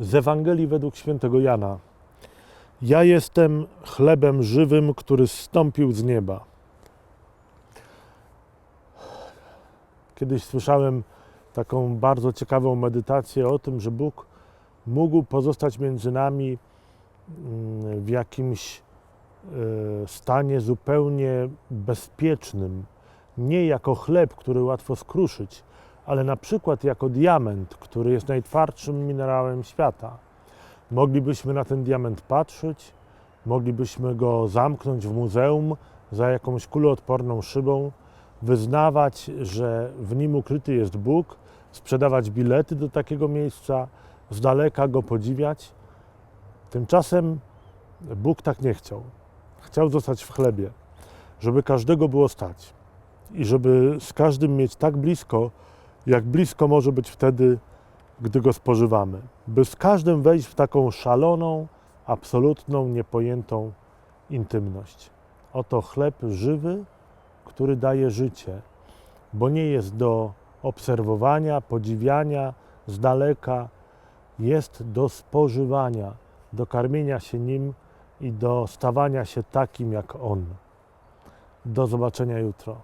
Z Ewangelii według świętego Jana. Ja jestem chlebem żywym, który zstąpił z nieba. Kiedyś słyszałem taką bardzo ciekawą medytację o tym, że Bóg mógł pozostać między nami mm, w jakimś e, stanie zupełnie bezpiecznym, nie jako chleb, który łatwo skruszyć, ale na przykład jako diament, który jest najtwardszym minerałem świata. Moglibyśmy na ten diament patrzeć, moglibyśmy go zamknąć w muzeum za jakąś kuloodporną szybą, wyznawać, że w nim ukryty jest Bóg, sprzedawać bilety do takiego miejsca, z daleka go podziwiać. Tymczasem Bóg tak nie chciał. Chciał zostać w chlebie, żeby każdego było stać i żeby z każdym mieć tak blisko, jak blisko może być wtedy, gdy go spożywamy. By z każdym wejść w taką szaloną, absolutną, niepojętą intymność. Oto chleb żywy, który daje życie, bo nie jest do obserwowania, podziwiania z daleka, jest do spożywania, do karmienia się nim i do stawania się takim jak on. Do zobaczenia jutro.